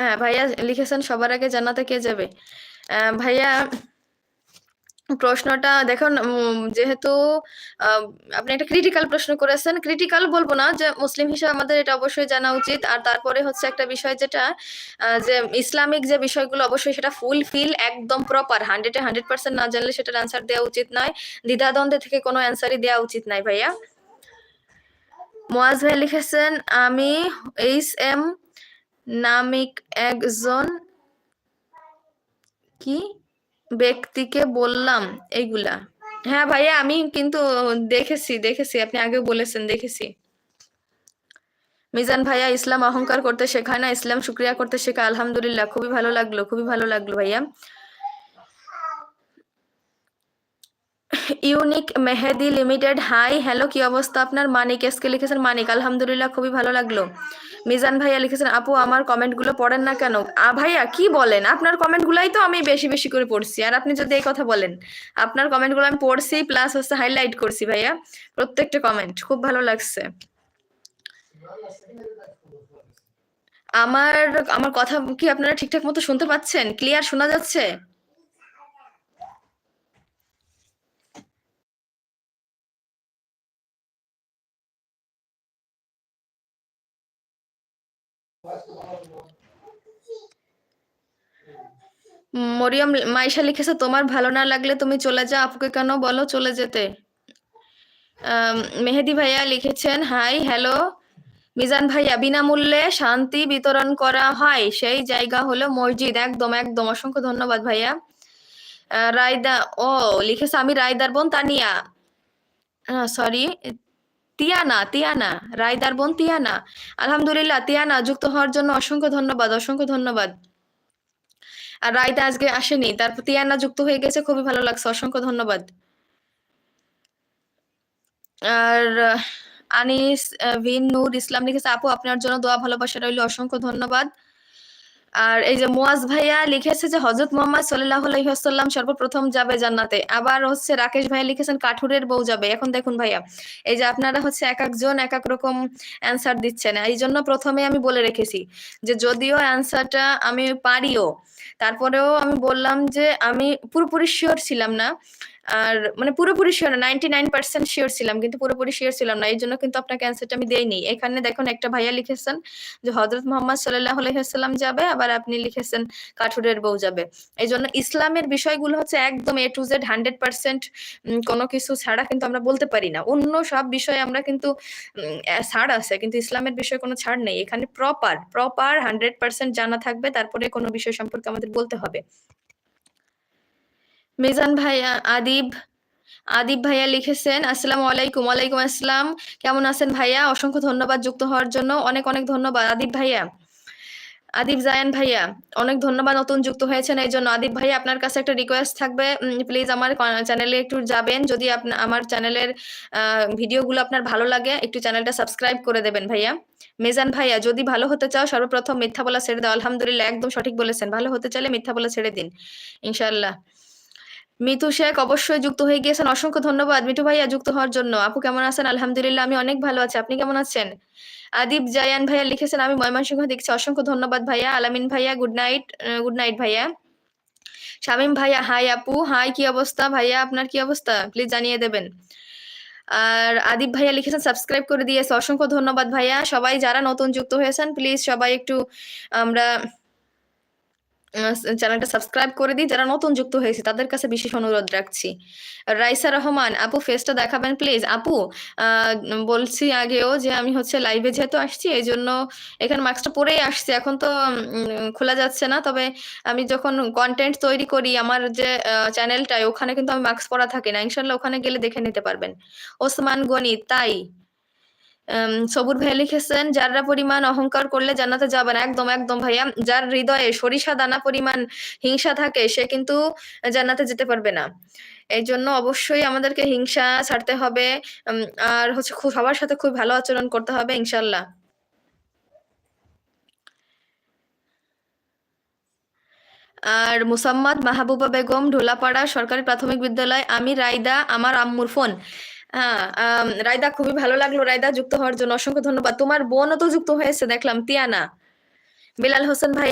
হ্যাঁ ভাইয়া লিখেছেন, সবার আগে জানাতে কে যাবে? ভাইয়া, প্রশ্নটা দেখুন যেহেতু আপনি একটা ক্রিটিক্যাল প্রশ্ন করেছেন। ক্রিটিক্যাল বলব না যে মুসলিম হিসেবে আমাদের এটা অবশ্যই জানা উচিত। আর তারপরে হচ্ছে একটা বিষয় যেটা যে ইসলামিক যে বিষয়গুলো অবশ্যই সেটা ফুল ফিল একদম প্রপার হান্ড্রেডে হান্ড্রেড পার্সেন্ট না জানলে সেটার অ্যান্সার দেওয়া উচিত নয়। দ্বিধাদ্বন্দ্বে থেকে কোনো অ্যান্সারই দেওয়া উচিত নাই, ভাইয়া। মোয়াজ ভাই লিখেছেন, আমি এইচ এম নামিক একজন কি ব্যক্তিকে বললাম এইগুলা। হ্যাঁ ভাইয়া, আমি কিন্তু দেখেছি দেখেছি, আপনি আগে বলেছেন, দেখেছি। মিজান ভাইয়া, ইসলাম অহংকার করতে শেখায় না, ইসলাম শুক্রিয়া করতে শেখা আলহামদুলিল্লাহ, খুবই ভালো লাগল, খুবই ভালো লাগল ভাইয়া। Unique Mehedi limited. Hi, hello, কি অবস্থা আপনার? মানিক এসকে লিখেছেন, মানিক, আলহামদুলিল্লাহ, খুবই ভালো লাগল। মিজান ভাইয়া লিখেছেন, আপু, আমার কমেন্টগুলো পড়েন না কেন? ভাইয়া, কি বলেন? আপনার কমেন্টগুলাই তো আমি বেশি বেশি করে পড়ছি, আর আপনি যদি এই কথা বলেন, আপনার কমেন্টগুলো আমি পড়ছি, প্লাস হচ্ছে হাইলাইট করছি ভাইয়া, প্রত্যেকটা কমেন্ট, খুব ভালো লাগছে। আমার আমার কথা কি আপনারা ঠিকঠাক মতো শুনতে পাচ্ছেন? ক্লিয়ার শোনা যাচ্ছে? মরিয়ম মাইশা লিখেছে, তোমার ভালো না লাগলে তুমি চলে যাও, আপুকে কেন বলো চলে যেতে? মেহেদি ভাইয়া লিখেছেন, হাই, হ্যালো। মিজান ভাইয়া বিনামূল্যে শান্তি বিতরণ করা হয়। সেই জায়গা হলো মসজিদ। একদম একদম। অসংখ্য ধন্যবাদ ভাইয়া। রায়দা, ও, লিখেছে, আমি রায়দার বোন তানিয়া। সরি তিয়ানা তিয়ানা, রায়দার বোন তিয়ানা। আলহামদুলিল্লাহ, তিয়ানা যুক্ত হওয়ার জন্য অসংখ্য ধন্যবাদ অসংখ্য ধন্যবাদ। আর রায়দা আজকে আসেনি তারপর তিয়ানা যুক্ত হয়ে গেছে, খুবই ভালো লাগছে, অসংখ্য ধন্যবাদ। আর, আনিস ভিন নূর ইসলাম লিখেছে, আপু, আপনার জন্য দোয়া, ভালোবাসা রইল, অসংখ্য ধন্যবাদ। আর এই যে মুয়াজ ভাইয়া লিখেছে যে হজরত মোহাম্মদ সাল্লাহ আলাইসাল্লাম সর্বপ্রথম যাবে জান্নাতে। আবার হচ্ছে রাকেশ ভাইয়া লিখেছেন, কাঠুরের বউ যাবে। এখন দেখুন ভাইয়া, এই যে আপনারা হচ্ছে এক একজন এক এক রকম অ্যান্সার দিচ্ছেন। এই জন্য প্রথমে আমি বলে রেখেছি যে যদিও অ্যান্সারটা আমি পারিও, তারপরেও আমি বললাম যে আমি পুরোপুরি শিওর ছিলাম না। আর মানে পুরোপুরি শিওর না নাইনটি নাইন পার্সেন্ট শিওর ছিলাম, কিন্তু পুরোপুরি শিওর ছিলাম না এই জন্য কিন্তু আপনাকে অ্যান্সারটা আমি দেইনি। এখানে দেখুন, একটা ভাইয়া লিখেছেন যে হজরত মোহাম্মদ সাল্লাহ আলাইসাল্লাম যাবে, আবার আপনি লিখেছেন, কাঠুরের বউ যাবে। এই জন্য ইসলামের বিষয়গুলো হচ্ছে একদম A to Z hundred percent কোনো কিছু ছাড়া কিন্তু আমরা বলতে পারি না। অন্য সব বিষয়ে আমরা কিন্তু ছাড় আছে, কিন্তু ইসলামের বিষয়ে কোনো ছাড় নেই। এখানে প্রপার প্রপার হান্ড্রেড পার্সেন্ট জানা থাকবে, তারপরে কোনো বিষয় সম্পর্কে আমাদের বলতে হবে। মিজান ভাইয়া আদিব আদিব ভাইয়া লিখেছেন, আসসালামু আলাইকুম, ওয়ালাইকুম আসসালাম। কেমন আছেন ভাইয়া? অসংখ্য ধন্যবাদ যুক্ত হওয়ার জন্য। অনেক অনেক ধন্যবাদ, আদিব ভাইয়া। আদিব জায়ান ভাইয়া, অনেক ধন্যবাদ নতুন যুক্ত হয়েছেন এই জন্য। আদিব ভাইয়া, আপনার কাছে একটা রিকোয়েস্ট থাকবে। প্লিজ আমার চ্যানেলে একটু যাবেন। যদি আমার চ্যানেলের ভিডিওগুলো আপনার ভালো লাগে, একটু চ্যানেলটা সাবস্ক্রাইব করে দেবেন ভাইয়া। মেজান ভাইয়া, যদি ভালো হতে চাও, সর্বপ্রথম মিথ্যা বলা ছেড়ে দাও। আলহামদুলিল্লাহ, একদম সঠিক বলেছেন। ভালো হতে চাইলে মিথ্যা বলা ছেড়ে দিন, ইনশাআল্লাহ। মিতু শেখ অবশ্যই যুক্ত হয়ে গিয়েছেন। অসংখ্য ধন্যবাদ। মিঠু ভাইয়া, যুক্ত হওয়ার জন্য। আপু, কেমন আছেন? আলহামদুলিল্লাহ, আমি অনেক ভালো আছি। আপনি কেমন আছেন? আদিব জায়ান ভাইয়া লিখেছেন, আমি ময়মনসিংহ দেখছি। অসংখ্য ধন্যবাদ ভাইয়া। আলামিন ভাইয়া, গুড নাইট গুড নাইট ভাইয়া। শামিম ভাইয়া, হাই আপু, হাই, কি অবস্থা ভাইয়া? আপনার কি অবস্থা? প্লিজ জানিয়ে দেবেন। আর আদিব ভাইয়া লিখেছেন, সাবস্ক্রাইব করে দিয়েছে। অসংখ্য ধন্যবাদ ভাইয়া। সবাই যারা নতুন যুক্ত হয়েছেন, প্লিজ সবাই একটু আমরা চ্যানেলটা সাবস্ক্রাইব করে দিই যারা নতুন যুক্ত হয়েছে, তাদের কাছে বিশেষ অনুরোধ রাখছি। রাইসা রহমান, আপু ফেসটা দেখাবেন প্লিজ আপু বলছি আগেও যে আমি হচ্ছে লাইভে যেহেতু আসছি, এই জন্য এখানে মাস্কটা পরেই আসছি। এখন তো খোলা যাচ্ছে না। তবে আমি যখন কন্টেন্ট তৈরি করি, আমার যে চ্যানেলটায় ওখানে কিন্তু আমি মাস্ক পরা থাকি না। ইনশাল্লাহ ওখানে গেলে দেখে নিতে পারবেন। ওসমান গনি, তাই। সবুর ভাইয়া লিখেছেন, যাররা পরিমাণ অহংকার করলে জান্নাতে যাবে না একদম একদম ভাইয়া। যার হৃদয়ে সরিষা দানা পরিমাণ হিংসা থাকে, সে কিন্তু জান্নাতে যেতে পারবে না। এই জন্য অবশ্যই আমাদেরকে হিংসা ছাড়তে হবে। আর হচ্ছে খুব, সবার সাথে খুব ভালো আচরণ করতে হবে ইনশাল্লাহ আর মুসাম্মাদ মাহবুবা বেগম, ঢোলাপাড়া সরকারি প্রাথমিক বিদ্যালয়, আমি রায়দা আমার আম্মুর ফোন। হ্যাঁ রায়দা, খুবই ভালো লাগল রায়দা যুক্ত হওয়ার জন্য। অসংখ্য ধন্যবাদ। তোমার বোনও তো যুক্ত হয়েছে, দেখলাম, তিয়ানা। বিলাল হোসেন ভাই